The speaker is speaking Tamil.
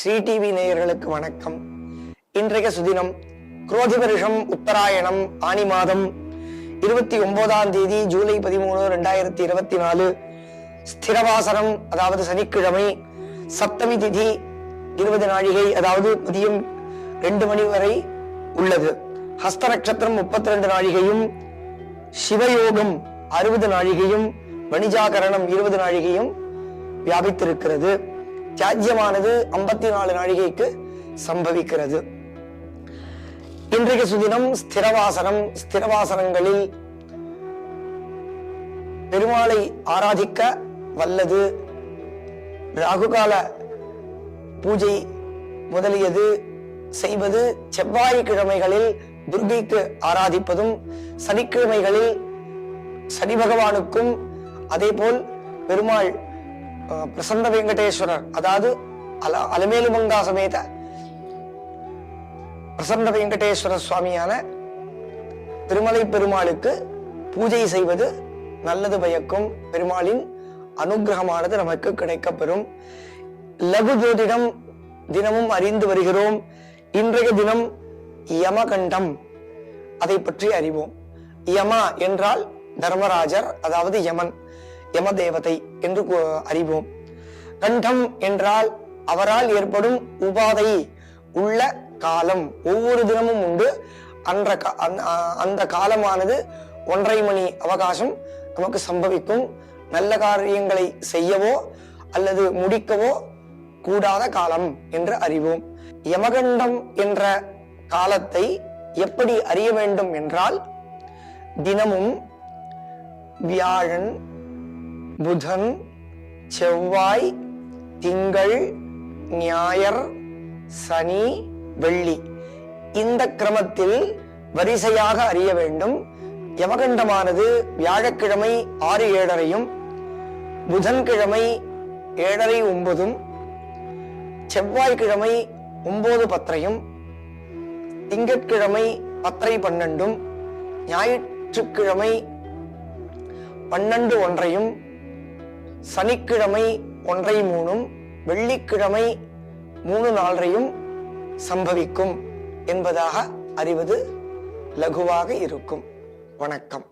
ஸ்ரீ டிவி நேயர்களுக்கு வணக்கம். இன்றைய சுதினம் குரோதி வருஷம் உத்தராயணம் ஆனி மாதம் இருபத்தி ஒன்பதாம் தேதி ஜூலை பதிமூணு ரெண்டாயிரத்தி இருபத்தி நாலு. ஸ்திரவாசனம் அதாவது சனிக்கிழமை சப்தமி திதி இருபது நாழிகை அதாவது மதியம் ரெண்டு மணி வரை உள்ளது. ஹஸ்த நட்சத்திரம் முப்பத்தி ரெண்டு நாழிகையும் சிவயோகம் அறுபது நாழிகையும் வணிஜாகரணம் இருபது நாழிகையும் வியாபித்திருக்கிறது. தியாஜ்யமானது ஐம்பத்தி நாலு நாழிகைக்கு சம்பவிக்கிறது. இன்றைய சுதினம் ஸ்திரவாசனம் ஸ்திரவாசனங்களில் பெருமாளை ஆராதிக்க வல்லது. ராகுகால பூஜை முதலியது செய்வது செவ்வாய்க்கிழமைகளில் துர்கைக்கு ஆராதிப்பதும் சனிக்கிழமைகளில் சனி பகவானுக்கும் அதேபோல் பெருமாள் பிரசந்த வெங்கடேஸ்வரர் அதாவது அல அலமேலுமங்கா சமேத பிரசந்த வெங்கடேஸ்வரர் சுவாமியான திருமலை பெருமாளுக்கு பூஜை செய்வது நல்லது பயக்கும் பெருமாளின் அனுகிரகமானது நமக்கு கிடைக்கப்பெறும் லகு ஜோதிடம் தினமும் அறிந்து வருகிறோம் இன்றைய தினம் யமகண்டம் அதை பற்றி அறிவோம் யமா என்றால் தர்மராஜர் அதாவது யமன் யம தேவதை என்று அறிவோம். கண்டம் என்றால் அவரால் ஏற்படும் உபாதை உள்ள காலம். ஒவ்வொரு தினமும் உண்டு. அன்ற கா- அந்த காலமானது ஒன்றரை மணி அவகாசம் நமக்கு சம்பவிக்கும். நல்ல காரியங்களை செய்யவோ அல்லது முடிக்கவோ கூடாத காலம் என்று அறிவோம். யமகண்டம் என்ற காலத்தை எப்படி அறிய வேண்டும் என்றால் தினமும் வியாழன் புதன் செவ்வாய் திங்கள் ஞாயர் சனி வெள்ளி. இந்த கிரமத்தில் வரிசையாக அறிய வேண்டும். யமகண்டமானது வியாழக்கிழமை ஆறு ஏழரையும் புதன்கிழமை ஏழரை ஒன்பதும் செவ்வாய்க்கிழமை ஒன்பது பத்தரையும் திங்கட்கிழமை பத்தரை பன்னெண்டும் ஞாயிற்றுக்கிழமை பன்னெண்டு ஒன்றையும் சனிக்கிழமை ஒன்றை மூணும் வெள்ளிக்கிழமை மூணு நாலரையும் சம்பவிக்கும் என்பதாக அறிவது லகுவாக இருக்கும். வணக்கம்.